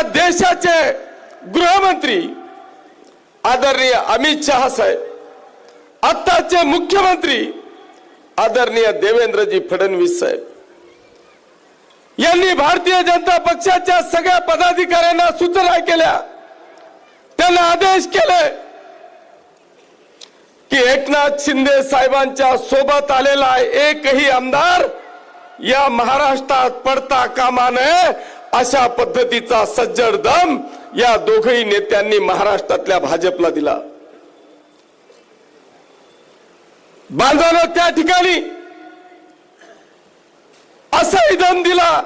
या देशाचे गृहमंत्री आदरणीय अमित शहा साहेब आत्ताचे मुख्यमंत्री आदरणीय देवेंद्रजी फडणवीस साहेब. यांनी भारतीय जनता पक्षाच्या सगळ्या पदाधिकाऱ्यांना सूचना केल्या. त्यांना आदेश केले की एकनाथ शिंदे साहेबांच्या सोबत आलेला एकही आमदार या महाराष्ट्रात पडता कामा नये. अशा पद्धतीचा सज्जड दम या दोघही नेत्यांनी महाराष्ट्रातल्या भाजपला दिला. बांधवानं त्या ठिकाणी असाही दम दिला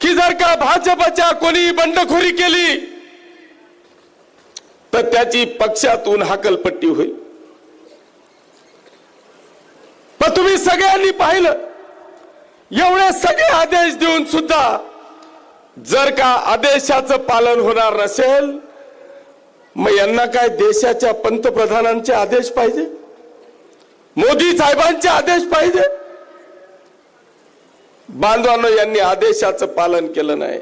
की जर का भाजपच्या कोणी बंडखोरी केली तर त्याची पक्षातून हाकलपट्टी होईल. पण तुम्ही सगळ्यांनी पाहिलं एवढे सगळे आदेश देऊन सुद्धा जर का आदेशाचं पालन होणार नसेल मग यांना काय देशाच्या पंतप्रधानांचे आदेश पाहिजे? मोदी साहेबांचे आदेश पाहिजे? बांधवांनो यांनी आदेशाचं पालन केलं नाही.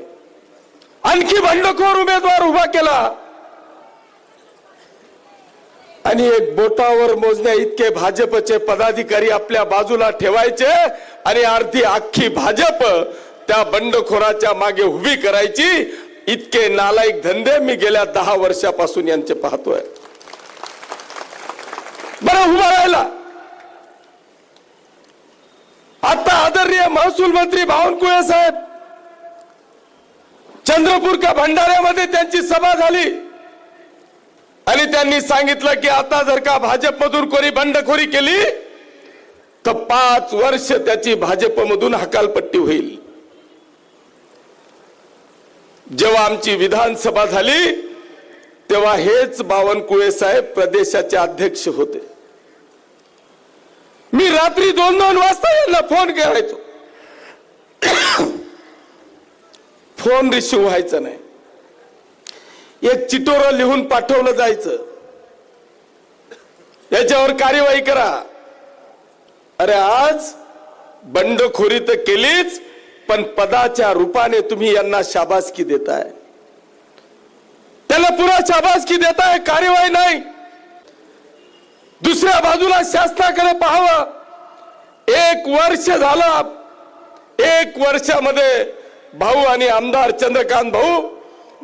आणखी बंडखोर उमेदवार उभा केला. आणि एक बोटावर मोजण्या इतके भाजपचे पदाधिकारी आपल्या बाजूला ठेवायचे आणि अर्धी अख्खी भाजप त्या बंडखोराच्या मागे उभी करायची. इतके नालायक धंदे मी गेल्या दहा वर्षापासून यांचे पाहतोय. बरं उभा राहिला. आता आदरणीय महसूल मंत्री बावनकुळे साहेब चंद्रपूर का भंडाऱ्यामध्ये त्यांची सभा झाली. आणि त्यांनी सांगितलं की आता जर का भाजपमधून कोणी बंडखोरी केली तर पाच वर्ष त्याची भाजपमधून हकालपट्टी होईल. जेव्हा आमची विधानसभा झाली तेव्हा हेच बावनकुळे साहेब प्रदेशाचे अध्यक्ष होते. मी रात्री दोन दोन वाजता यांना फोन करायचो. फोन रिसिव्ह व्हायचा नाही. एक चिटोर लिहून पाठवलं जायचं. याच्यावर कार्यवाही करा. अरे आज बंडखोरी तर केलीच पण पदाच्या रूपाने तुम्ही यांना शाबासकी देताय. त्याला पुन्हा शाबासकी देताय कार्यवाही नाही. दुसऱ्या बाजूला शासनाकडे पाहावं. एक वर्ष झालं एक वर्षामध्ये भाऊ आणि आमदार चंद्रकांत भाऊ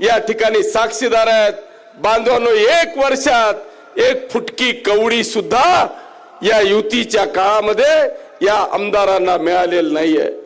या ठिकाणी साक्षीदार आहेत. बांधवांनो एक वर्षात एक फुटकी कवडी सुद्धा या युतीच्या काळामध्ये या आमदारांना मिळालेलं नाहीये.